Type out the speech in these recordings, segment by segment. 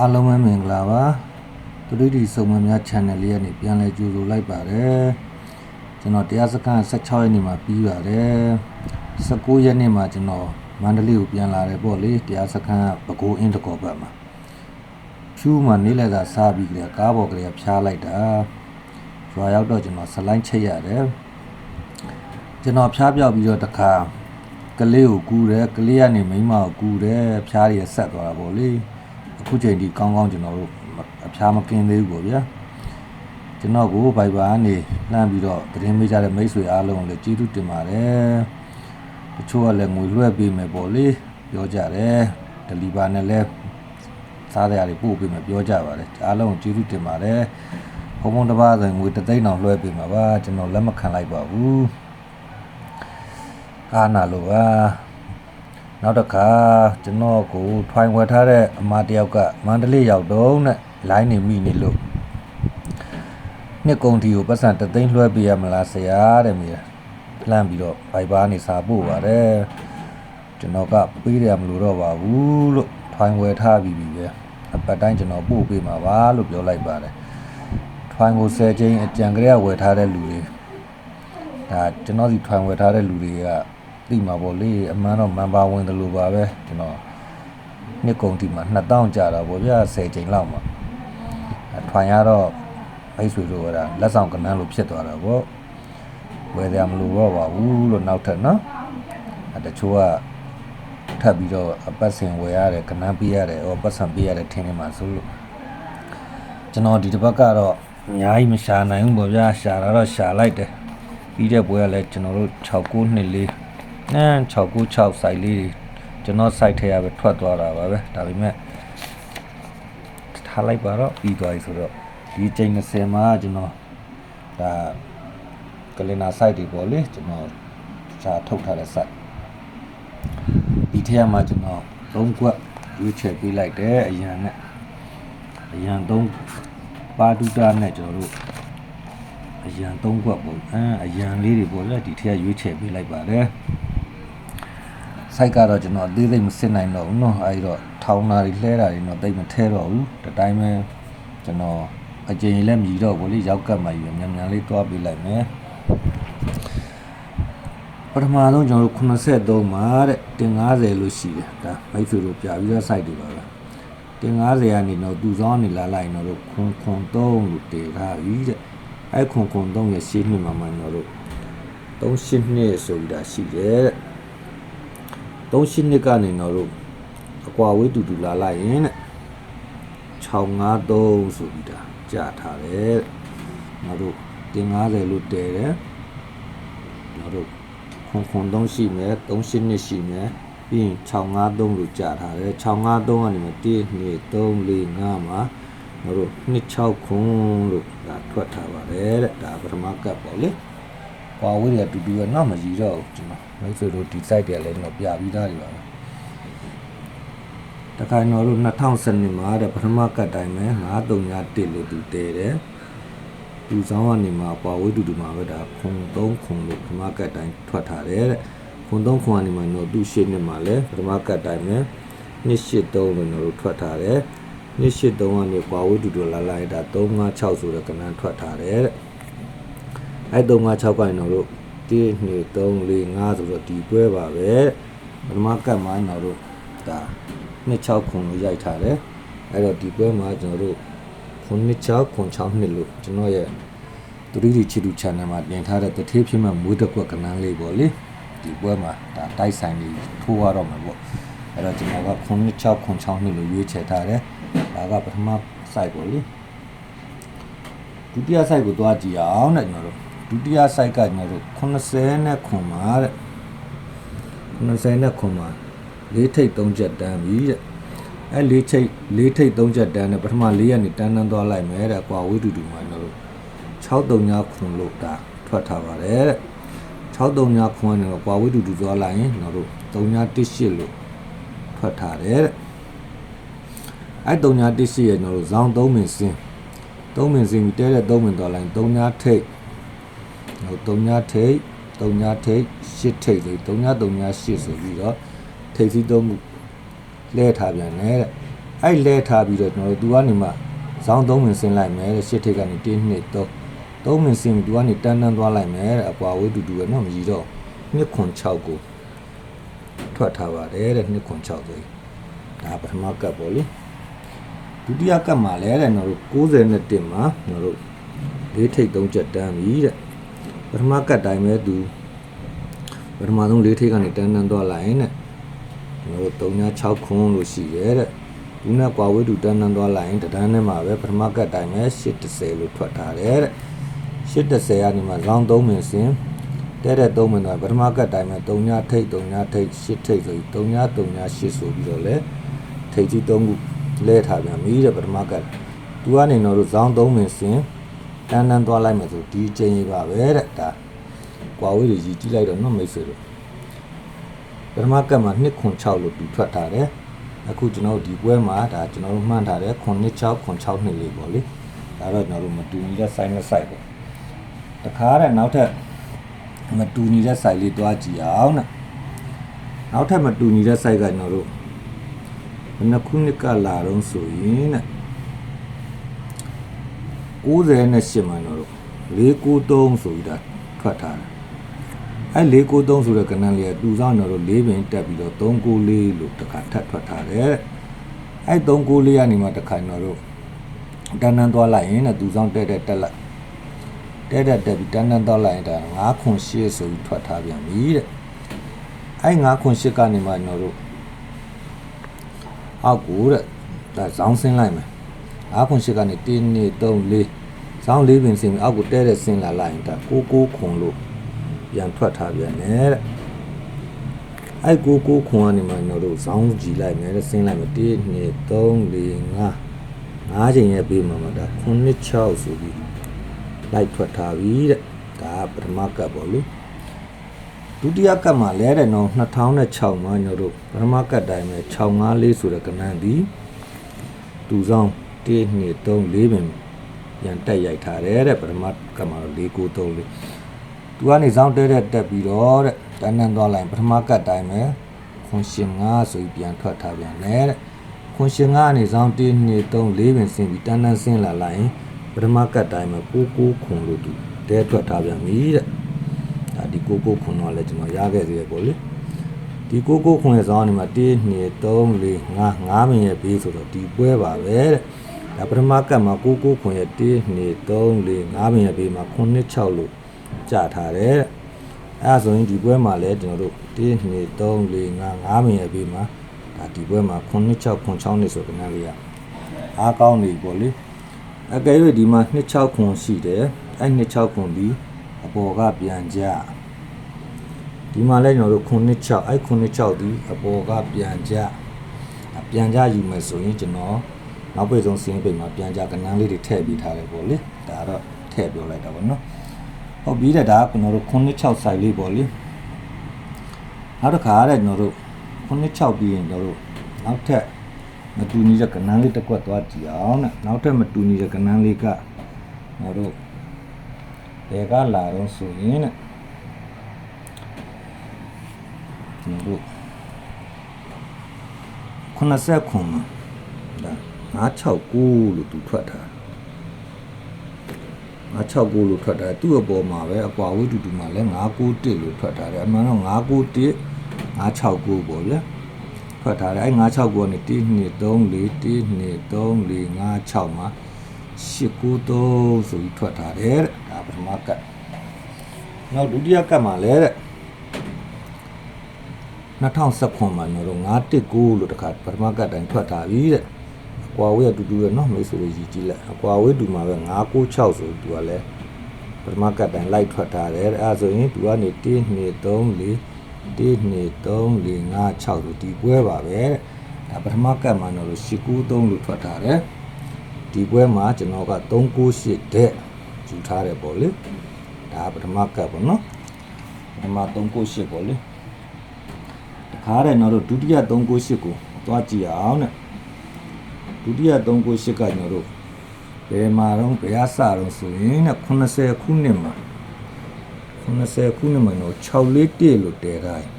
အားလုံးပဲမင်္ဂလာပါသူတို့ဒီစုံမများ channel လေးကနေပြန်လဲကြိုဆိုလိုက်ပါတယ်ကျွန်တော်တရားစခန်း16ရက်နေ့မှာပြီးပါတယ်19ရက်နေ့မှာကျွန်တော်မန္တလေးကိုပြန်လာတယ်ပေါ့လေတရားစခန်းကပဲခူးအင်းတကောဘက်မှာဖြူမှာနေလဲတာစားပြီးကြကားပေါ်ကလေးဖျားလိုက်တာရွာရောက်တော့ကျွန်တော်ဆလိုင်းချိတ်ရတယ်ကျွန်တော်ဖျားပြောက်ပြီးတော့တခါကလေးကိုကူတယ်ကလေးကနေမိန်းမကိုကူတယ်ဖျားရဆက်သွားတာပေါ့လေ အခုချိန်ဒီကောင်းကောင်းကျွန်တော်တို့အဖျားမကင်းသေးဘူးပေါ့ဗျာကျွန်တော်ကိုဘိုက်ဘာကနေလှမ်းပြီးတော့သတင်းမေးကြတဲ့မိတ်ဆွေအားလုံးကိုလည်းကျေးဇူးတင်ပါတယ်တချို့ကလည်းငွေလွှဲပေးမယ်ပေါ့လေပြောကြတယ်ဒလီဘာနဲ့လည်းစားတဲ့အရာတွေပို့ပေးမယ်ပြောကြပါတယ်အားလုံးကိုကျေးဇူးတင်ပါတယ်ဘုံဘုံတစ်ပါးဆိုရင်ငွေတစ်သိန်းအောင်လွှဲပေးမှာပါကျွန်တော်လက်မခံလိုက်ပါဘူးအားနာလို့ပါ နောက်တစ်ခါကျွန်တော်ကိုထွိုင်ဝယ်ထားတဲ့အမတယောက်ကမန္တလေးရောက်တော့နဲ့လိုင်းနေမိနေလို့နှစ်ကုန်တီကိုပတ်စံတသိန်းလွှဲပေးရမလားဆရာတဲ့မိလှမ်းပြီးတော့ဘိုက်ဘာနေစာပို့ပါတယ်ကျွန်တော်ကပေးရမလို့တော့ပါဘူးလို့ထွိုင်ဝယ်ထားပြီးပြီပဲအပတ်တိုင်းကျွန်တော်ပို့ပေးမှာပါလို့ပြောလိုက်ပါတယ်ထွိုင်ကို10ချင်းအကြံကြရဝယ်ထားတဲ့လူတွေဒါကျွန်တော်ဒီထွိုင်ဝယ်ထားတဲ့လူတွေက သိမှာပေါ့လေအမှန်တော့မန်ပါဝင်တယ်လို့ပါပဲကျွန်တော်နှစ်ကုန်ဒီမှာ2000ကြာတာပေါ့ဗျာ10ချိန်လောက်မှာထွန်ရတော့မိတ်ဆွေတို့ကလက်ဆောင်ကနန်းလို့ဖြစ်သွားတာပေါ့ဝယ်ရမလို့တော့ပါဘူးလို့နောက်ထပ်နော်အတချို့ကထပ်ပြီးတော့အပတ်စဉ်ဝယ်ရတယ်ကနန်းပေးရတယ်ဟောပတ်စံပေးရတယ်ထင်နေမှာဆိုလို့ကျွန်တော်ဒီတစ်ပတ်ကတော့အများကြီးမရှာနိုင်ဘူးပေါ့ဗျာရှာတာတော့ရှာလိုက်တယ်ပြီးတဲ့ပွဲကလည်းကျွန်တော်တို့6 9 2 4 အဲ696 site လေးတွေကျွန်တော် site ထဲရပဲထွက်သွားတာပါပဲဒါပေမဲ့ထားလိုက်ပါတော့ပြီးသွားပြီဆိုတော့ဒီချိန်20မှာကျွန်တော်ဒါကလင်နာ site တွေပေါ့လေကျွန်တော်စာထုတ်ထားတဲ့ site ဒီထဲမှာကျွန်တော်၃ခွက်ရွေးချယ်ပေးလိုက်တယ်အရန်နဲ့အရန်၃ပါတူတာနဲ့ကျွန်တော်တို့အရန်၃ခွက်ပေါ့အဲအရန်လေးတွေပေါ့လေဒီထဲကရွေးချယ်ပေးလိုက်ပါတယ် စိုက်ကတော့ကျွန်တော်အသေးစိတ်မစစ်နိုင်တော့ဘူးเนาะအဲဒီတော့ထောင်းတာတွေလှဲတာတွေတော့တိတ်မထဲတော့ဘူးတတိုင်းပဲကျွန်တော်အကျဉ်းလည်းမြည်တော့ဘူးလေရောက်ကတ်မှယူမြန်မြန်လေးသွားပေးလိုက်မယ်ပထမဆုံးကျွန်တော်တို့83မှာတဲ့တင်90လို့ရှိတယ်ဒါမိတ်ဆွေတို့ပြပြီးတော့စိုက်တယ်ပါပဲတင်90ကနေတော့သူစောင်းနေလာလိုက်တော့ခွန်ခွန်3လို့တည်ထားပြီတဲ့အဲခွန်ခွန်3ရဲ့ရှင်းနှစ်မှာမှကျွန်တော်တို့38နှစ်ဆိုပြီးတာရှိတယ်တဲ့ 3ရှစ်နှစ်ကနေတော့တို့အကွာဝေးတူတူလာလိုက်ရင်တဲ့653ဆိုပြီးဒါကြာထားတယ်နောက်တို့တင်90လို့တဲတယ်နောက်တို့ခွန်ခွန်3ရှိမယ်3ရှစ်နှစ်ရှိမယ်ပြီးရင်653လို့ကြာထားတယ်653ကနေမှ1 2 3 4 5မှာနောက်တို့26ခွန်လို့ဒါထွက်ထားပါတယ်တဲ့ဒါပထမကပ်ပေါ့လေ ကွာဝေးတွေအတူတူကနောက်မကြည့်တော့ဘူးကျွန်တော်မိတ်ဆွေတို့ဒီ site တွေလည်းတော့ပြပြီးသားတွေပါပဲတခါကျွန်တော်တို့2012မှာတဲ့ပထမကတ်တိုင်းပဲ9331လို့သူတဲတယ်သူဆောင်ကနေမှာကွာဝေးတူတူမှာပဲဒါခွန်3ခွန်လို့ပထမကတ်တိုင်းထွက်ထားတယ်တဲ့ခွန်3ခွန်ကနေမှာတော့သူရှင်းနေမှာလဲပထမကတ်တိုင်းပဲ283လို့ကျွန်တော်တို့ထွက်ထားတယ်283ကနေကွာဝေးတူတူလာလိုက်တာ356ဆိုတဲ့ကဏ္ဍထွက်ထားတယ်တဲ့ အဲ့3 5 6ကိုင်းတော့တို့1 2 3 4 5ဆိုတော့ဒီတွဲပါပဲပထမကတ်မှာတော့တို့ဒါ26ခုလို့ရိုက်ထားတယ်အဲ့တော့ဒီပွဲမှာကျွန်တော်တို့96 96နှစ်လို့ကျွန်တော်ရဲ့သူရီချီတူ channel မှာတင်ထားတဲ့တထေးဖြစ်မဲ့မွေးတစ်ကွက်ကနန်းလေးပေါ့လေဒီပွဲမှာဒါတိုက်ဆိုင်လေးထိုးရတော့မှာပေါ့အဲ့တော့ကျွန်တော်က96 96နှစ်လို့ရွေးချယ်ထားတယ်ဒါကပထမ site ပေါ့လေဒုတိယ site ကိုသွားကြည့်အောင်တဲ့ကျွန်တော်တို့ဒု တိယ site ကကျွန်တော်တို့80နဲ့ခွန်ပါတဲ့80နဲ့ခွန်ပါလေးထိပ်3ချက်တန်းပြီတဲ့အဲလေးထိပ်လေးထိပ်3ချက်တန်းနဲ့ပထမ၄ရက်နေတန်းတန်းသွားလိုက်မယ်တဲ့ကွာဝေးတူတူမှာကျွန်တော်တို့639ခွန်လို့ဒါထွက်ထားပါတယ်တဲ့639ခွန်နဲ့ကွာဝေးတူတူသွားလိုက်ရင်ကျွန်တော်တို့3918လို့ထွက်ထားတယ်တဲ့အဲ3918ရဲ့ကျွန်တော်တို့ဇောင်း3မင်စင်း3မင်စင်းပြီးတဲတဲ့3မင်သွားလိုက်39ထိပ် ဟို၃ညထိပ်၃ညထိပ်၈ထိပ်လေး၃ည၃ည၈ဆိုပြီးတော့ထိပ်စီးသုံးခုလဲထားပြန်တယ်တဲ့အဲ့လဲထားပြီးတော့ကျွန်တော်တို့သူကနေမှဇောင်း၃ဝင်ဆင်းလိုက်မယ်တဲ့၈ထိပ်ကနေ1နှစ်3 3ဝင်ဆင်းပြီးသူကနေတန်းတန်းသွားလိုက်မယ်တဲ့အပွားဝေးတူတူပဲနော်မကြီးတော့2.6ကိုထွက်ထားပါတယ်တဲ့2.6ဆိုရင်ဒါပထမကပ်ပေါ့လေဒုတိယကပ်မှာလဲတဲ့ကျွန်တော်တို့61မှာကျွန်တော်တို့၄ထိပ်၃ချက်တန်းပြီတဲ့ ပထမကပ်တိုင်းပဲသူပထမဆုံးလေးထိပ်ကနေတန်းတန်းသွားလိုက်ရင်တဲ့ကျွန်တော်တို့3ည6ခွန်လို့ရှိရဲတဲ့ဘူးနဲ့ကွာဝေးတူတန်းတန်းသွားလိုက်ရင်တန်းထဲမှာပဲပထမကပ်တိုင်းပဲ830လို့ထွက်ထားတယ်တဲ့830ကနေမှဇောင်း3မင်စင်တဲ့တဲ့3မင်တော့ပထမကပ်တိုင်းပဲ3ညထိပ်3ညထိပ်8ထိပ်ဆိုပြီး3ည3ည8ဆိုပြီးတော့လဲထိပ်ကြီး3ခုလဲထားပြန်ပြီတဲ့ပထမကပ်သူကနေတော့ဇောင်း3မင်စင် တန်းတန်းသွားလိုက်မယ်ဆိုဒီချိန်ကြီးပါပဲတဲ့ဒါကွာဝေးတွေကြီးကြည့်လိုက်တော့နော်မိတ်ဆွေတို့ပထမကတ်မှာ2ခွန်6လို့တူထွက်ထားတယ်အခုကျွန်တော်တို့ဒီပွဲမှာဒါကျွန်တော်တို့မှန်းထားတယ်ခွန်6ခွန်6နှစ်လေးပေါ့လေဒါတော့ကျွန်တော်တို့မတူညီတဲ့ site နဲ့ site ပေါ့တခါတဲ့နောက်ထပ်မတူညီတဲ့ site လေးတွားကြည့်အောင်နဲ့နောက်ထပ်မတူညီတဲ့ site ကကျွန်တော်တို့ဘယ်နှခုနှစ်ကလာတော့ဆိုရင်တဲ့ 90နဲ့8မှာကျွန်တော်တို့493ဆိုပြီးဒါထွက်ထားတယ်အဲ့493ဆိုတဲ့ကဏ္ဍလေးကတူဆောင်တော့၄ပင်တက်ပြီးတော့394လို့တစ်ခါထပ်ထွက်ထားတယ်အဲ့394ကနေမှတစ်ခါတော့တို့တန်းတန်းသွားလိုက်ရင်လည်းတူဆောင်တက်တက်တက်လိုက်တက်တက်တက်ပြီးတန်းတန်းသွားလိုက်ရင်ဒါ9ခွန်8ဆိုပြီးထွက်ထားပြန်ပြီတဲ့အဲ့9ခွန်8ကနေမှကျွန်တော်တို့အောက်ကိုတဲ့ဒါဇောင်းဆင်းလိုက်မယ် 9ခွန်8ကနေ1 2 3 4ဇောင်း၄ပင်ဆင်းပြီးအောက်ကိုတဲတဲ့ဆင်းလာလိုက်ရင်ဒါ99ခွန်လို့ပြန်ထွက်ထားပြန်တယ်တဲ့အဲ့ကိုကိုခွန်ကနေမှကျွန်တော်တို့ဇောင်းကြည့်လိုက်မယ်တဲ့ဆင်းလိုက်မယ်1 2 3 4 5 5ချိန်ရဲ့ပေးမှာမှာဒါ9 6ဆိုပြီးလိုက်ထွက်ထားပြီတဲ့ဒါကပထမကပ်ပေါ့လေဒုတိယကပ်မှာလဲတဲ့နော်2006မှာကျွန်တော်တို့ပထမကပ်တိုင်းပဲ654ဆိုတဲ့ကဏ္ဍဒီတူဆောင် 1 2 3 4ပင်ပြန်တက်ရိုက်ထားတယ်တဲ့ပထမကပ်မှာတော့4 9 3လေးသူကနေစောင်းတဲတဲ့တက်ပြီးတော့တဲ့တန်းတန်းသွားလိုက်ပထမကတ်တိုင်းပဲခွန်ရှင်9ဆိုပြီးပြန်ထွက်ထားပြန်တယ်တဲ့ခွန်ရှင်9ကနေစောင်း1 2 3 4ပင်ဆင်းပြီးတန်းတန်းဆင်းလာလိုက်ရင်ပထမကတ်တိုင်းပဲကိုကိုခွန်လို့သူတဲထွက်ထားပြန်ပြီတဲ့ဒါဒီကိုကိုခွန်တော့လည်းကျွန်တော်ရခဲ့သေးတယ်ပေါ့လေဒီကိုကိုခွန်ရဲ့စောင်းကနေမှာ1 2 3 4 5 5ပင်ရဲ့ဘေးဆိုတော့ဒီပွဲပါပဲတဲ့ ဒါပထမကတ်မှာကိုကိုခွန်ရဲ့1 2 3 4 5ပင်ရဲ့ဘေးမှာ9 6လို့ကြထားတယ်တဲ့အဲဒါဆိုရင်ဒီပွဲမှာလည်းကျွန်တော်တို့1 2 3 4 5 5မိနစ်ပြီးမှာဒါဒီပွဲမှာ9 6 9 6နှစ်ဆိုကနလေးရအားကောင်းနေပေါ့လေအကယ်၍ဒီမှာ2 6ခွန်ရှိတယ်အဲ2 6ခွန်ဒီအပေါ်ကပြန်ကြဒီမှာလည်းကျွန်တော်တို့9 6အဲ9 6ဒီအပေါ်ကပြန်ကြပြန်ကြယူမယ်ဆိုရင်ကျွန်တော် နောက်ပိတ်ဆုံးစင်းပိတ်မှာပြန်ကြကနန်းလေးတွေထည့်ပေးထားတယ်ပေါ့လေဒါတော့ထည့်ပြောလိုက်တာပေါ့နော်ဟုတ်ပြီတဲ့ဒါကကျွန်တော်တို့96 site လေးပေါ့လေနောက်တစ်ခါတဲ့ကျွန်တော်တို့96ပြီးရင်ကျွန်တော်တို့နောက်ထပ်မတူညီတဲ့ကဏ္ဍလေးတစ်ကွက်သွားကြည့်အောင်တဲ့နောက်ထပ်မတူညီတဲ့ကဏ္ဍလေးကကျွန်တော်တို့ဘယ်ကလာတော့ဆိုရင်တဲ့ကျွန်တော်တို့90ခွန်မှာဒါ 969လို့သူထွက်ထားတယ်969လို့ထွက်တာသူ့အပေါ်မှာပဲအကွာဝိတူတူမှာလည်း991လို့ထွက်တာတယ်အမှန်တော့991 969ပေါ့ဗျာထွက်ထားတယ်အဲ969ကနေ1 2 3 4 1 2 3 4 5 6မှာ893ဆိုပြီးထွက်ထားတယ်တဲ့ဒါပထမကတ်နောက်ဒုတိယကတ်မှာလည်းတဲ့2019မှာကျွန်တော်တို့919လို့တခါပထမကတ်တိုင်းထွက်ထားပြီတဲ့အ ကွာဝေးကတူတူရဲ့เนาะမိတ်ဆွေတွေကြီးကြည့်လိုက်အကွာဝေးတူမှာပဲ996ဆိုသူကလည်းပထမကတ်တိုင်းလိုက်ထွက်ထားတယ်အဲဒါဆိုရင်သူကနေ1 2 3 4 1 2 3 4 5 6ဆိုဒီပွဲပါပဲတဲ့ဒါပထမကတ်မှာတော့893လို့ထွက်ထားတယ်ဒီပွဲမှာကျွန်တော်က398တဲ့ယူထားတယ်ပေါ့လေဒါပထမကတ်ပေါ့နော်ပထမ398ပေါ့လေတခါတဲ့တော့ဒုတိယ398ကိုသွားကြည့်အောင်တဲ့ ဒုတိယ398ကကျွန်တော်တို့ဘယ်မှာတော့ဘယ်အစတော့ဆိုရင်တဲ့80ခုနှစ်မှာ80ခုနှစ်မှာတော့641လို့တည်ထားတယ်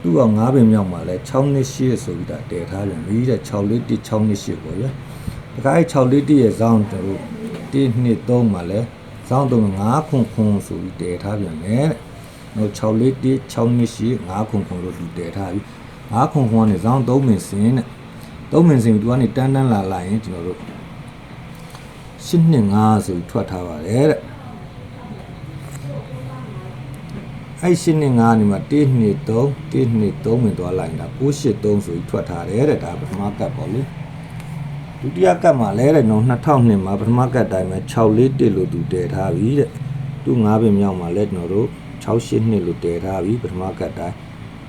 သူ့အောင်9ပင်မြောက်မှာလဲ6နှစ်ရှိဆိုပြီးဒါတည်ထားပြန်ပြီတဲ့6လေးတိ6နှစ်ရှိပေါ့လေတခါအဲ6လေးတိရဲ့ဇောင်းတို့1နှစ်3မှာလဲဇောင်းတုံ9ခွန်ခွန်ဆိုပြီးတည်ထားပြန်မယ်တဲ့နောက်6လေးတိ6နှစ်ရှိ9ခွန်ခွန်လို့သူတည်ထားပြီ9ခွန်ခွန်ကနေဇောင်း3မင်စင်းတဲ့ 3မင်စင်းသူကနေတန်းတန်းလာလာရင်ကျွန်တော်တို့ရှင်းနှစ်9ဆိုပြီးထွက်ထားပါတယ်တဲ့အဲ့ရှင်းနေငါနေမှာ1 2 3 1 2 3ဝင်သွားလိုက်တာ9 8 3ဆိုပြီးထွက်ထားတယ်တဲ့ဒါပထမကတ်ပေါ့လေဒုတိယကတ်မှာလဲတဲ့နော်2002မှာပထမကတ်တိုင်းမှာ6လေး1လို့သူတည်ထားပြီတဲ့သူ9ပင်မြောက်မှာလဲကျွန်တော်တို့6 8နှစ်လို့တည်ထားပြီပထမကတ်တိုင်း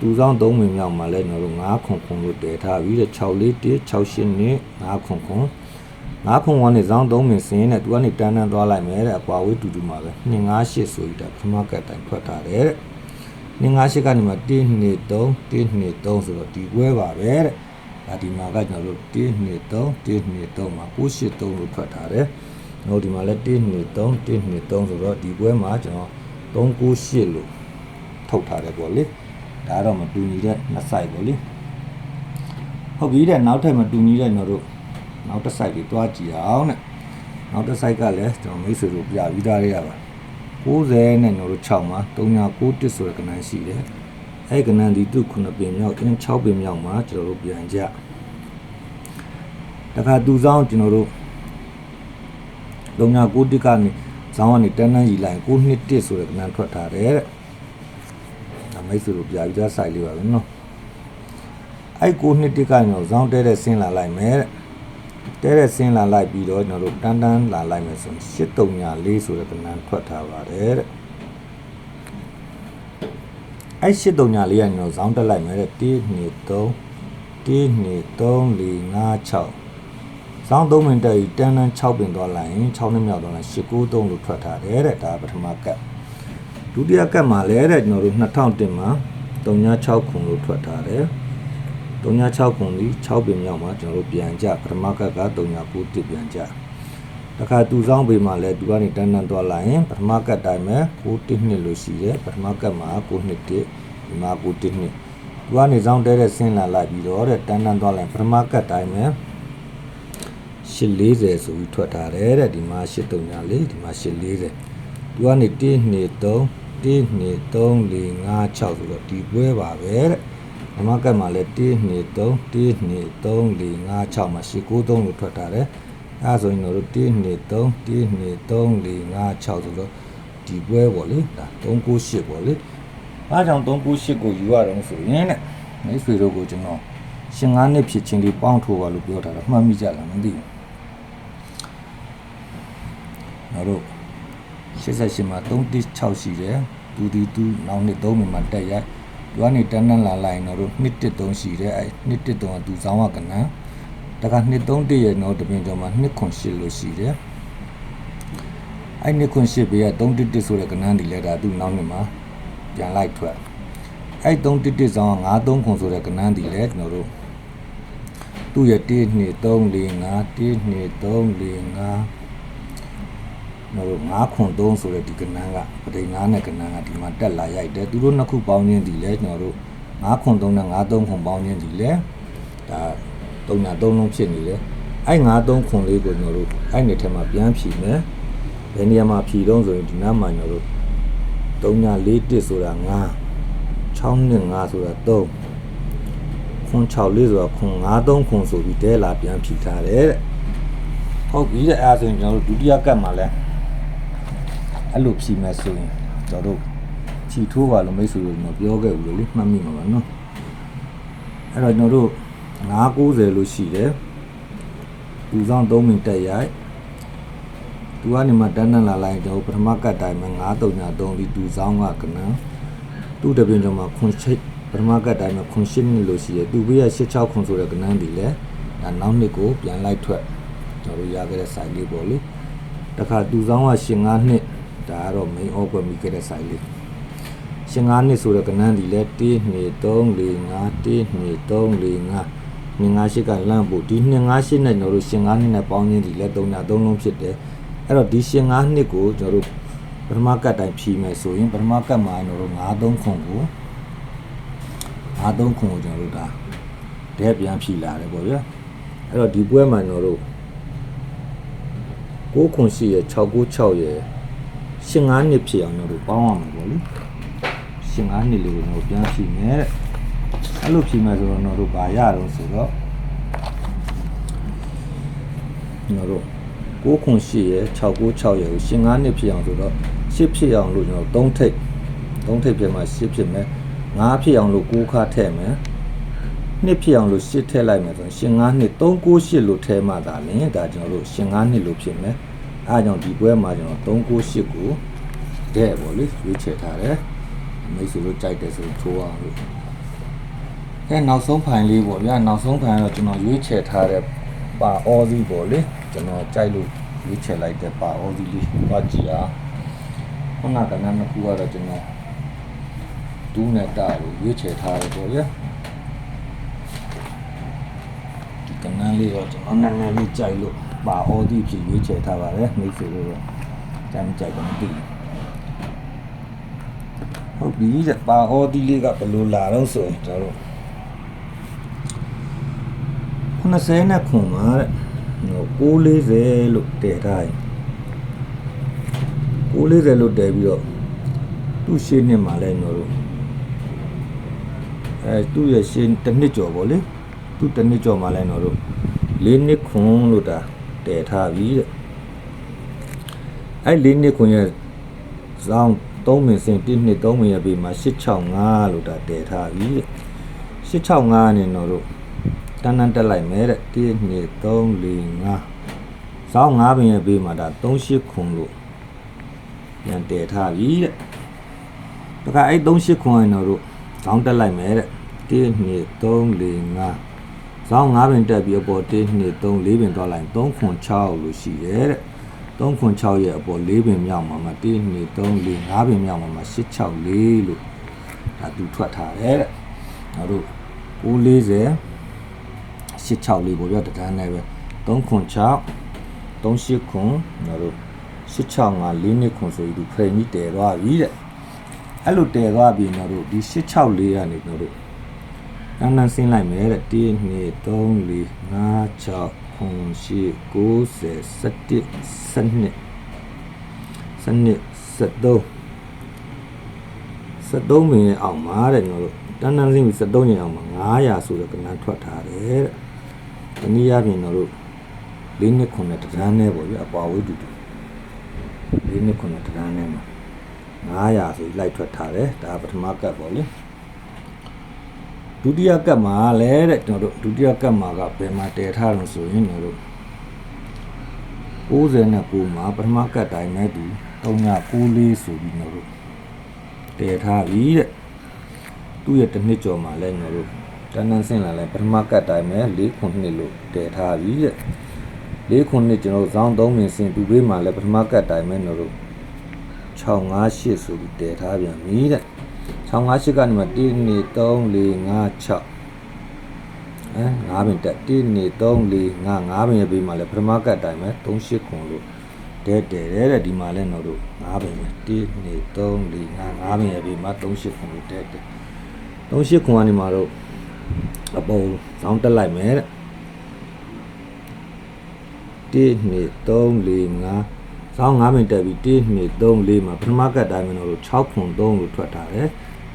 သူဆောင်3ပင်မြောက်မှာလဲကျွန်တော်တို့9ခွန်ခွန်လို့တည်ထားပြီတဲ့6လေး1 6 8နှစ်9ခွန်ခွန်ငါးခုံဝန်းနေဇောင်းသုံးမင်စင်းနဲ့သူကနေတန်းတန်းသွားလိုက်မယ်တဲ့အကွာဝေးတူတူမှာပဲ258ဆိုပြီးတာပထမကတ်တိုင်းဖွက်ထားတယ်တဲ့258ကနေမှ1 2 3 1 2 3ဆိုတော့ဒီကွဲပါပဲတဲ့ဒါဒီမှာကကျွန်တော်တို့1 2 3 1 2 3မှာ983လို့ဖွက်ထားတယ်နောက်ဒီမှာလည်း1 2 3 1 2 3ဆိုတော့ဒီကွဲမှာကျွန်တော်398လို့ထုတ်ထားတယ်ပေါ့လေ ဒါတော့မတူညီတဲ့နှစ်ဆိုင်ပေါ့လေဟုတ်ပြီတဲ့နောက်ထပ်မတူညီတဲ့ကျွန်တော်တို့နောက်တစ် site တွေတွားကြည့်အောင်တဲ့နောက်တစ် site ကလည်းကျွန်တော်မိတ်ဆွေတို့ပြပြီးသားလေးရပါ90နဲ့ကျွန်တော်တို့6မှာ391ဆိုတဲ့ကဏ္ဍရှိတယ်အဲ့ဒီကဏ္ဍဒီသူခုနှစ်ပင်မြောက်အင်း6ပင်မြောက်မှာကျွန်တော်တို့ပြန်ကြတခါသူဆောင်ကျွန်တော်တို့391တိကနေဇောင်းကနေတန်းတန်းရီလိုက်921ဆိုတဲ့ကဏ္ဍထွက်ထားတယ်တဲ့ ဒါမိတ်ဆွေတို့ပြပြီးသား site လေးပါပဲနော်အဲ့921ကကျွန်တော်ဇောင်းတဲတဲ့ဆင်းလာလိုက်မယ်တဲ့တဲတဲ့ဆင်းလာလိုက်ပြီးတော့ကျွန်တော်တို့တန်းတန်းလာလိုက်မယ်ဆိုရင်8304ဆိုတဲ့ကဏ္ဍထွက်ထားပါတယ်တဲ့အဲ့8304ကကျွန်တော်ဇောင်းတက်လိုက်မယ်တဲ့1 2 3 1 2 3 4 5 6ဇောင်း3မိနစ်တက်ပြီးတန်းတန်း6ပင်သွားလိုက်ရင်6နှစ်မြောက်သွားလိုက်893လို့ထွက်ထားတယ်တဲ့ဒါပထမကတ် ဒုတိယကတ်မှာလည်းတဲ့ကျွန်တော်တို့2001မှာ36ခုလို့ထွက်ထားတယ်36ခုဒီ6ပင်မြောက်မှာကျွန်တော်တို့ပြန်ကြပထမကတ်က39တစ်ပြန်ကြတခါတူဆောင်ပေမှာလဲသူကနေတန်းတန်းသွားလိုက်ရင်ပထမကတ်တိုင်းမှာ9တစ်နှစ်လို့ရှိတယ်ပထမကတ်မှာ9နှစ်တစ်ဒီမှာ9တစ်နှစ်သူကနေဆောင်တဲတဲ့ဆင်းလာလိုက်ပြီးတော့တဲ့တန်းတန်းသွားလိုက်ပထမကတ်တိုင်းမှာ840ဆိုပြီးထွက်ထားတယ်တဲ့ဒီမှာ834ဒီမှာ840သူကနေ1 2 3 1 2 3 4 5 6ဆိုတော့ဒီပွဲပါပဲတဲ့ဓမ္မကတ်မှာလည်း1 2 3 1 2 3 4 5 6မှာ8 9 3လို့ထွက်ထားတယ်အဲဒါဆိုရင်တို့1 2 3 1 2 3 4 5 6ဆိုတော့ဒီပွဲပေါ့လေဒါ398ပေါ့လေဘာကြောင့်398ကိုယူရတော့ဆိုရင်တဲ့မိတ်ဆွေတို့ကိုကျွန်တော်ရှင်ငါးနှစ်ဖြစ်ချင်းလေးပေါင်းထိုးပါလို့ပြောထားတာမှတ်မိကြလားမသိဘူးတို့တို့ 88မှာ316ရှိတယ်သူဒီသူနောက်နှစ်3မိမှာတက်ရိုက်သူကနေတန်းတန်းလာလိုက်ရင်တော့213ရှိတယ်အဲ213ကသူစောင်းကကနန်းတခါ231ရဲ့တော့တပင်ကျော်မှာ208လို့ရှိတယ်အဲ208ဘေးက311ဆိုတဲ့ကနန်းဒီလဲဒါသူနောက်နှစ်မှာပြန်လိုက်ထွက်အဲ311စောင်းက93ခွန်ဆိုတဲ့ကနန်းဒီလဲကျွန်တော်တို့သူ့ရဲ့1 2 3 4 5 1 2 3 4 5 ကျွန်တော်တို့9ခွန်3ဆိုတဲ့ဒီကဏ္ဍကပဋိ9နဲ့ကဏ္ဍကဒီမှာတက်လာရိုက်တယ်သူတို့နှစ်ခုပေါင်းခြင်းဒီလဲကျွန်တော်တို့9ခွန်3နဲ့9 3ခွန်ပေါင်းခြင်းဒီလဲဒါ3ညာ3လုံးဖြစ်နေလေအဲ့9 3ခွန်လေးကိုကျွန်တော်တို့အဲ့နေထဲမှာပြန်ဖြီမယ်ဘယ်နေရာမှာဖြီတော့ဆိုရင်ဒီနားမှာကျွန်တော်တို့3ညာ4 1ဆိုတာ9 6နဲ့5ဆိုတာ3ခွန်6လေးဆိုတာခွန်9 3ခွန်ဆိုပြီးတဲလာပြန်ဖြီထားတယ်တဲ့ဟုတ်ပြီတဲ့အဲဒါဆိုရင်ကျွန်တော်တို့ဒုတိယကတ်မှာလဲ အဲ့လိုဖြီမဲ့ဆိုရင်ကျွန်တော်တို့ဖြီထိုးပါလို့မိတ်ဆွေတို့ကျွန်တော်ပြောခဲ့ဘူးလေမှတ်မိမှာပါနော်အဲ့တော့ကျွန်တော်တို့990လို့ရှိတယ်သူဆောင်3မိနစ်တက်ရိုက်သူကနေမှတန်းတန်းလာလိုက်ကျွန်တော်ပထမကတ်တိုင်းမှာ933ဒီသူဆောင်ကကနန်းသူ့တပင်ကျော်မှာခွန်ချိတ်ပထမကတ်တိုင်းမှာခွန်ရှင်းနှစ်လို့ရှိရသူဘေးက86ခွန်ဆိုတဲ့ကနန်းဒီလဲဒါနောက်နှစ်ကိုပြန်လိုက်ထွက်ကျွန်တော်တို့ရခဲ့တဲ့ site လေးပေါ့လေတခါသူဆောင်က85နှစ် ဒါကတော့ main offer မိခဲ့တဲ့ site လေးရှင်9နှစ်ဆိုတဲ့ကဏ္ဍဒီလဲ1 2 3 4 5 1 2 3 4 5 258ကလမ်းဖို့ဒီ258နဲ့ကျွန်တော်တို့ရှင်9နှစ်နဲ့ပေါင်းခြင်းဒီလဲ3ည3လုံးဖြစ်တယ်အဲ့တော့ဒီရှင်9နှစ်ကိုကျွန်တော်တို့ပထမကတ်တိုင်းဖြီးမယ်ဆိုရင်ပထမကတ်မှာကျွန်တော်တို့9 3ခွန်ကိုအားသုံးခွန်ကိုကျွန်တော်တို့ဒါတဲပြန်ဖြီလာတယ်ပေါ့ဗျာအဲ့တော့ဒီပွဲမှာကျွန်တော်တို့6ခွန်ရှိရဲ့696ရဲ့ ရှင်5နှစ်ဖြစ်အောင်ကျွန်တော်တို့ပေါင်းရမှာပေါ့လေရှင်5နှစ်လေးကိုကျွန်တော်ပြန်ဖြီမယ်တဲ့အဲ့လိုဖြီမယ်ဆိုတော့ကျွန်တော်တို့ဘာရတော့ဆိုတော့ကျွန်တော်တို့6ခွန်ရှိရဲ့696ရဲ့ကိုရှင်5နှစ်ဖြစ်အောင်ဆိုတော့10ဖြစ်အောင်လို့ကျွန်တော်3ထိပ်3ထိပ်ပြမှာ10ဖြစ်မယ်5ဖြစ်အောင်လို့6ခါထည့်မယ်နှစ်ဖြစ်အောင်လို့10ထည့်လိုက်မယ်ဆိုရင်ရှင်5နှစ်398လို့ထဲမှသာလင်ဒါကျွန်တော်တို့ရှင်5နှစ်လို့ဖြစ်မယ် အဲအကြောင့်ဒီပွဲမှာကျွန်တော်398ကိုတဲ့ပေါ့လေရွေးချယ်ထားတယ်မိတ်ဆွေတို့ကြိုက်တယ်ဆိုရင်ထိုးအောင်လို့အဲနောက်ဆုံးဖိုင်လေးပေါ့ဗျာနောက်ဆုံးဖိုင်ကတော့ကျွန်တော်ရွေးချယ်ထားတဲ့ပါအော်စီပေါ့လေကျွန်တော်ကြိုက်လို့ရွေးချယ်လိုက်တဲ့ပါအော်စီလေးသွားကြည့်အောင်ခုနကနန်းနှစ်ခုကတော့ကျွန်တော်ဒူးနဲ့တာလို့ရွေးချယ်ထားတယ်ပေါ့ဗျာဒီကနန်းလေးတော့ကျွန်တော်နည်းနည်းလေးကြိုက်လို့ ပါအော်စီဖြစ်ရွေးချယ်ထားပါတယ်မိတ်ဆွေတို့တော့ကြိုက်မကြိုက်တော့မသိဘူးဟုတ်ပြီတဲ့ပါအော်ဒီလေးကဘယ်လိုလာတော့ဆိုရင်ကျွန်တော်တို့90နဲ့ခွန်ပါတဲ့ဟို640လို့တည်ထားရင်640လို့တည်ပြီးတော့သူ့ရှင်းနှစ်မှာလဲကျွန်တော်တို့အဲသူ့ရဲ့ရှင်းတစ်နှစ်ကျော်ပေါ့လေသူ့တစ်နှစ်ကျော်မှာလဲကျွန်တော်တို့၄နှစ်ခွန်လို့တာ တည်ထားပြီတဲ့အဲ၄နှစ်ခွန်ရဲ့ဇောင်း3မင်စင်1နှစ်3မင်ရပြီမှာ865လို့တာတည်ထားပြီတဲ့865နဲ့တော့တို့တန်းတန်းတက်လိုက်မယ်တဲ့1 2 3 4 5ဇောင်း5ပင်ရပြီမှာဒါ38ခွန်လို့ပြန်တည်ထားပြီတဲ့တခါအဲ့38ခွန်ရင်တော့တို့ဇောင်းတက်လိုက်မယ်တဲ့1 2 3 4 5 ဇောင်း5ပင်တက်ပြီးအပေါ်1 2 3 4ပင်သွားလိုက်3ခွန်6လို့ရှိတယ်တဲ့3ခွန်6ရဲ့အပေါ်4ပင်မြောက်မှာမှာ1 2 3 4 5ပင်မြောက်မှာမှာ8 6 4လို့ဒါသူထွက်ထားတယ်တဲ့နောက်တို့940 86လေးပေါ့ဗျာတန်းနဲ့ပဲ3ခွန်6 38ခွန်နောက်တို့865 4နှစ်ခွန်ဆိုပြီးသူဖရမီတည်သွားပြီတဲ့အဲ့လိုတည်သွားပြီနောက်တို့ဒီ864ကနေနောက်တို့ တန်းတန်းဆင်းလိုက်မယ်တဲ့1 2 3 4 5 6ခွန်8 90 17 12 12 73မင်းရဲ့အောက်မှာတဲ့ကျွန်တော်တို့တန်းတန်းစင်းပြီး73ညင်အောက်မှာ900ဆိုတဲ့ကဏ္ဍထွက်ထားတယ်တဲ့။ဒီနည်းအားဖြင့်ကျွန်တော်တို့၄နှစ်ခုနဲ့တန်းနဲ့ပေါ့ဗျအပွားဝေးတူတူ၄နှစ်ခုနဲ့တန်းနဲ့မှာ900ဆိုပြီးလိုက်ထွက်ထားတယ်ဒါပထမကတ်ပေါ့လေ ဒုတိယကတ်မှာလည်းတဲ့ကျွန်တော်တို့ဒုတိယကတ်မှာကဘယ်မှာတည်ထားလို့ဆိုရင်ကျွန်တော်တို့69မှာပထမကတ်တိုင်းမဲ့တူ394ဆိုပြီးကျွန်တော်တို့တည်ထားပြီတဲ့သူ့ရဲ့တစ်နှစ်ကျော်မှာလဲကျွန်တော်တို့တန်းတန်းဆင်းလာလဲပထမကတ်တိုင်းပဲ၄ခုနှစ်လို့တည်ထားပြီတဲ့၄ခုနှစ်ကျွန်တော်တို့ဇောင်း၃မင်းဆင်းသူ့ဘေးမှာလဲပထမကတ်တိုင်းပဲကျွန်တော်တို့658ဆိုပြီးတည်ထားပြန်ပြီတဲ့ 658ကနေမှ1 2 3 4 5 6အဲ9ပင်တက်1 2 3 4 5 9ပင်ရဲ့ဘေးမှာလဲပထမကတ်တိုင်းပဲ38ခုလို့တဲတဲတဲ့တဲ့ဒီမှာလဲတော့တို့၅ပင်ပဲ1 2 3 4 5 5ပင်ရဲ့ပြီးမှာ38ခုလို့တဲတဲ38ခုကနေမှာတော့အပေါ်ဇောင်းတက်လိုက်မယ်တဲ့1 2 3 4 5ဇောင်း5ပင်တက်ပြီး1 2 3 4မှာပထမကတ်တိုင်းမှာတော့6ခု3လို့ထွက်ထားတယ်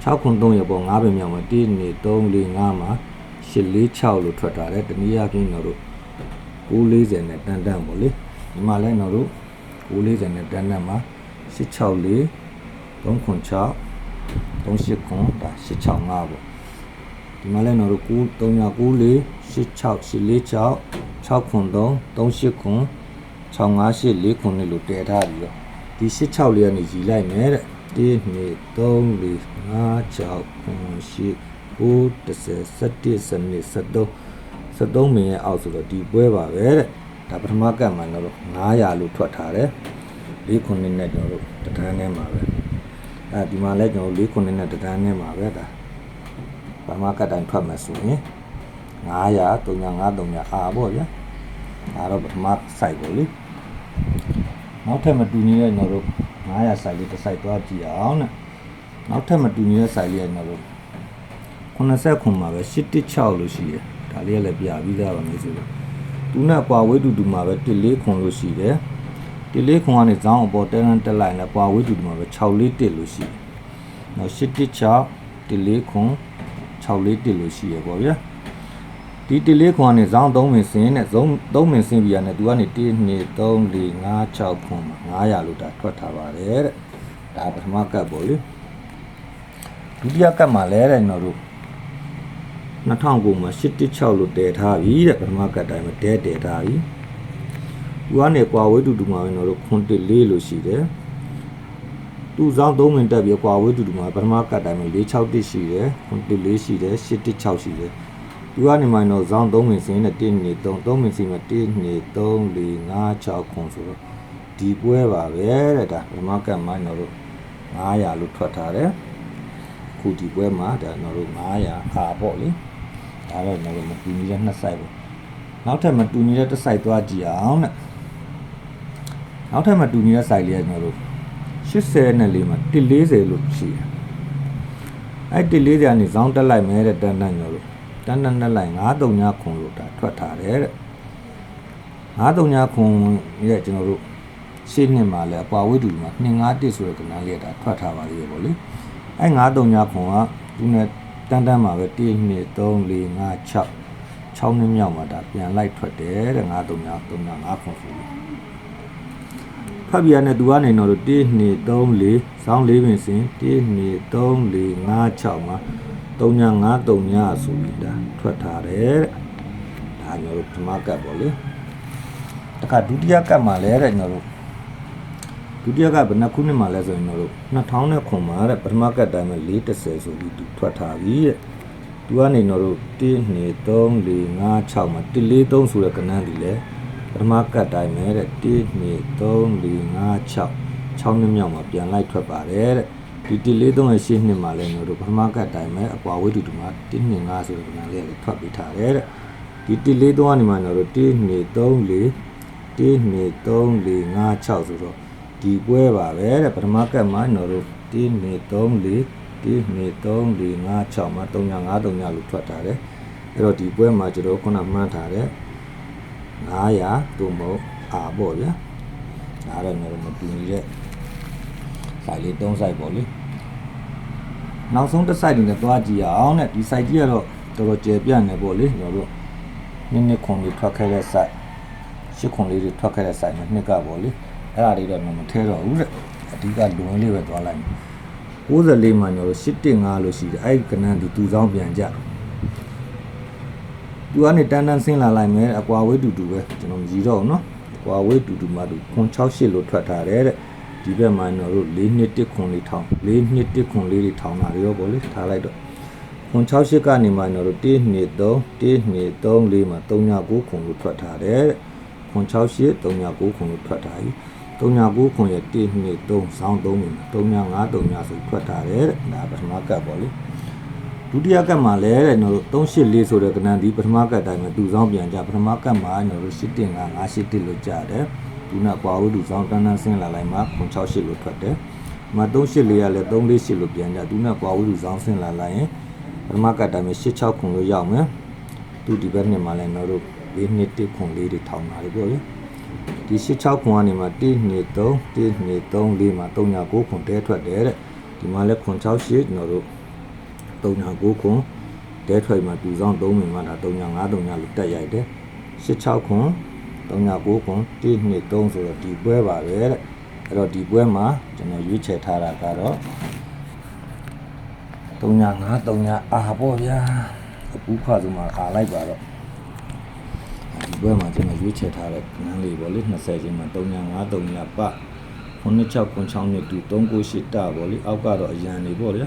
6ခု3ရဲ့ပေါ်5ပင်မြောက်မှာ1 2 3 4 5မှာ8 4 6လို့ထွက်ထားတယ်တနည်းအားဖြင့်တော့တို့940နဲ့တန်တန်ပေါ့လေဒီမှာလဲတော့တို့940နဲ့တန်းနဲ့မှာ664 396 38ခွန်ဒါ665ပေါ့ဒီမှာလဲတော့9 394 86 846 6ခွန်3 38ခွန်658 4ခွန်နဲ့လို့တည်ထားပြီးတော့ဒီ86လေးကနေရီလိုက်မယ်တဲ့ 1 2 3 4 5 6ခွန်8 9 10 11 12 13 73မင်းရဲ့အောက်ဆိုတော့ဒီပွဲပါပဲတဲ့ဒါပထမကတ်မှာတော့900လို့ထွက်ထားတယ်၄ခုနှစ်နဲ့ကျွန်တော်တို့တန်းထဲမှာပဲအဲဒီမှာလည်းကျွန်တော်တို့၄ခုနှစ်နဲ့တန်းထဲမှာပဲဒါပထမကတ်တိုင်းထွက်မယ်ဆိုရင်900 3953အာပေါ့ဗျာဒါတော့ပထမ site ပေါ့လေနောက်ထပ်မတူနေတဲ့ကျွန်တော်တို့ 900 site လေးတစ် site သွားကြည့်အောင်တဲ့နောက်ထပ်မတူနေတဲ့ site လေးကကျွန်တော်တို့9 80ခွန်မှာပဲ816လို့ရှိတယ်ဒါလေးကလည်းပြပြီးသားပါမယ်ဆိုတော့သူနဲ့ကွာဝေးတူတူမှာပဲ14ခွန်လို့ရှိတယ်14ခွန်ကနေဇောင်းအပေါ်တဲရန်တက်လိုက်လဲကွာဝေးတူတူမှာပဲ641လို့ရှိတယ်နော်816 14ခွန်641လို့ရှိရပေါ့ဗျာ ဒီ14ခွန်ကနေဇောင်း3မင်စင်းနဲ့ဇုံ3မင်စင်းပြီးရတယ်သူကနေ1 2 3 4 5 6ခွန်900လို့ဒါထွက်ထားပါတယ်တဲ့ဒါပထမကတ်ပေါ့လေဒုတိယကတ်မှာလဲတဲ့ကျွန်တော်တို့2009မှာ816လို့တည်ထားပြီတဲ့ပထမကတ်တိုင်းမှာတဲတည်ထားပြီသူကနေကွာဝေးတူတူမှာကျွန်တော်တို့914လို့ရှိတယ်သူ့ဆောင်3မိနစ်တက်ပြီးကွာဝေးတူတူမှာပထမကတ်တိုင်းမှာ461ရှိတယ်914ရှိတယ်816ရှိတယ် သူကနေမှတော့ဇောင်း3မိနစ်စင်းနဲ့1နေ3 3မိနစ်စင်းမှာ1နေ3 4 5 6ခွန်ဆိုတော့ဒီပွဲပါပဲတဲ့ဒါပထမကတ်မှာကျွန်တော်တို့900လို့ထွက်ထားတယ်ခုဒီပွဲမှာဒါကျွန်တော်တို့900ခါပေါ့လေဒါတော့ကျွန်တော်တို့မတူညီတဲ့နှစ်ဆိုင်ပေါ့နောက်ထပ်မတူညီတဲ့တစ်ဆိုင်သွားကြည့်အောင်တဲ့နောက်ထပ်မတူညီတဲ့ဆိုင်လေးကကျွန်တော်တို့80နဲ့လေးမှာ140လို့ရှိတယ်အဲ့140ကနေဇောင်းတက်လိုက်မယ်တဲ့တန်းတန်းကျွန်တော်တို့ တန်းတန်းတက်လိုက်93ညခွန်လို့ဒါထွက်ထားတယ်တဲ့93ညခွန်ရဲ့ကျွန်တော်တို့ရှင်းနှစ်မှာလဲအပွားဝိတူမှာ251ဆိုတဲ့ကဏ္ဍလေးဒါထွက်ထားပါသေးတယ်ပေါ့လေအဲ93ညခွန်ကသူနဲ့တန်းတန်းမှာပဲ1 2 3 4 5 6 6နှစ်မြောက်မှာဒါပြန်လိုက်ထွက်တယ်တဲ့93ည3ည5ခွန်ဆိုပြီးဖတ်ပြရတဲ့သူကနေတော့1 2 3 4ဆောင်း၄ပင်စင်1 2 3 4 5 6မှာ 3ည5 3ညဆိုပြီးဒါထွက်ထားတယ်တဲ့ဒါညတို့ပထမကတ်ပေါ့လေတခါဒုတိယကတ်မှာလဲတဲ့ညတို့ဒုတိယကဘယ်နှစ်ခုနှစ်မှလဲဆိုရင်တော့2000နဲ့ခွန်မှာတဲ့ပထမကတ်တိုင်းမှာ430ဆိုပြီးသူထွက်ထားပြီတဲ့သူကနေတော့1 2 3 4 5 6မှာ143ဆိုတဲ့ကဏ္ဍဒီလဲပထမကတ်တိုင်းမှာတဲ့1 2 3 4 5 6 6နှစ်မြောက်မှာပြန်လိုက်ထွက်ပါတယ်တဲ့ ဒီ143ရဲ့ရှင်းနှစ်မှာလဲတို့ပထမကတ်တိုင်းမှာအကွာဝိတုတူမှာ1 2 5ဆိုတဲ့ကဏ္ဍလေးလည်းထွက်ပြီးထားတယ်တဲ့ဒီ143ကနေမှတော့1 2 3 4 1 2 3 4 5 6ဆိုတော့ဒီပွဲပါပဲတဲ့ပထမကတ်မှာကျွန်တော်တို့1 2 3 4 1 2 3 4 5 6မှာ3ည5 3ညလို့ထွက်ထားတယ်အဲ့တော့ဒီပွဲမှာကျွန်တော်ခုနမှန်းထားတယ်900သို့မဟုတ်အာပေါ့ဗျာဒါတော့ကျွန်တော်မတူနေတဲ့ ဆိုင်လေး3ဆိုင်ပေါ့လေနောက်ဆုံးတစ်ဆိုင်နေနဲ့သွားကြည့်အောင်တဲ့ဒီ site ကြီးကတော့တော်တော်ကျေပြန့်နေပေါ့လေကျွန်တော်တို့နည်းနည်းခွန်လေးထွက်ခဲ့တဲ့ site ရှစ်ခွန်လေးတွေထွက်ခဲ့တဲ့ site မှာနှစ်ကပေါ့လေ အဲ့ဒါတွေတော့မထဲတော့ဘူးတဲ့အဓိကလူဝင်လေးပဲသွားလိုက်94မှာညတော့815လို့ရှိတယ်အဲ့ဒီကနန်းဒီသူဆောင်ပြန်ကြသူကနေတန်းတန်းဆင်းလာလိုက်မယ်အကွာဝေးတူတူပဲကျွန်တော်မကြည့်တော့ဘူးเนาะအကွာဝေးတူတူမှသူ968လို့ထွက်ထားတယ်တဲ့ ဒီဘက်မှာကျွန်တော်တို့4နှစ်1ခွန်လေးထောင်း4နှစ်1ခွန်လေးတွေထောင်းတာတွေရောပေါ့လေထားလိုက်တော့968ကနေမှကျွန်တော်တို့1နှစ်3 1နှစ်3 4မှာ39ခွန်လို့ထွက်ထားတယ်တဲ့968 39ခွန်လို့ထွက်ထားပြီ39ခွန်ရဲ့1 2 3ဆောင်း3မိနစ်3ည5 3ညဆိုထွက်ထားတယ်တဲ့ဒါပထမကတ်ပေါ့လေဒုတိယကတ်မှာလဲတဲ့ကျွန်တော်တို့384ဆိုတဲ့ကဏ္ဍဒီပထမကတ်တိုင်းမှာသူဆောင်ပြန်ကြပထမကတ်မှာကျွန်တော်တို့8တင်က981လို့ကြားတယ် သူကကွာဝုဒ္ဓဆောင်တန်းတန်းဆင်းလာလိုက်မှာ968လို့ထွက်တယ်မှာ384ကလည်း348လို့ပြန်ကြသူကကွာဝုဒ္ဓဆောင်ဆင်းလာလိုက်ရင်ပထမကတ်တိုင်းမှာ86ခွန်လို့ရောက်မယ်သူဒီဘက်နဲ့မှာလည်းကျွန်တော်တို့၄နှစ်1ခွန်လေးတွေထောင်တာလေပေါ့လေဒီ86ခွန်ကနေမှ1 2 3 1 2 3 4မှာ39ခွန်တဲထွက်တယ်တဲ့ဒီမှာလဲခွန်68ကျွန်တော်တို့39ခွန်တဲထွက်မှာတူဆောင်3မိနစ်မှဒါ39 39လို့တက်ရိုက်တယ်86ခွ န်39ခွန်1 2 3ဆိုတော့ဒီပွဲပါပဲတဲ့အဲ့တော့ဒီပွဲမှာကျွန်တော်ရွေးချယ်ထားတာကတော့39 39အာပေါ့ဗျာအပူခွာစုမှာအာလိုက်ပါတော့ဒီဘက်မှာကျွန်တော်ရွေးချယ်ထားတဲ့နန်းလေးပေါ့လေ20ချင်းမှာ305 300ပ96 96နှစ်တူ398တပေါ့လေအောက်ကတော့အရန်နေပေါ့လေ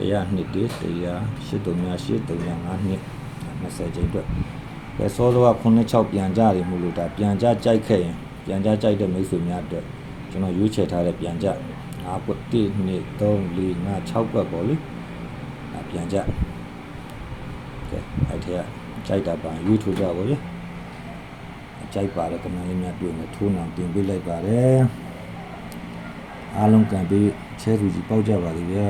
100နှစ်တည်း100 8300 305နှစ်20ချင်းအတွက် ပဲစောစောက96ပြန်ကြတယ်မို့လို့ဒါပြန်ကြကြိုက်ခဲ့ရင်ပြန်ကြကြိုက်တဲ့မိတ်ဆွေများအတွက်ကျွန်တော်ရွေးချယ်ထားတဲ့ပြန်ကြ5ကွက်1 2 3 4 5 6ကွက်ပေါ့လေဒါပြန်ကြကဲအဲ့ထက်ကကြိုက်တာပါရွေးထိုးကြပါလေကြိုက်ပါတယ်ကမန်လေးများတွေ့နေထိုးနောင်တင်ပေးလိုက်ပါတယ်အားလုံးကံပေးချဲသူကြီးပေါက်ကြပါလိမ့်ဗျာ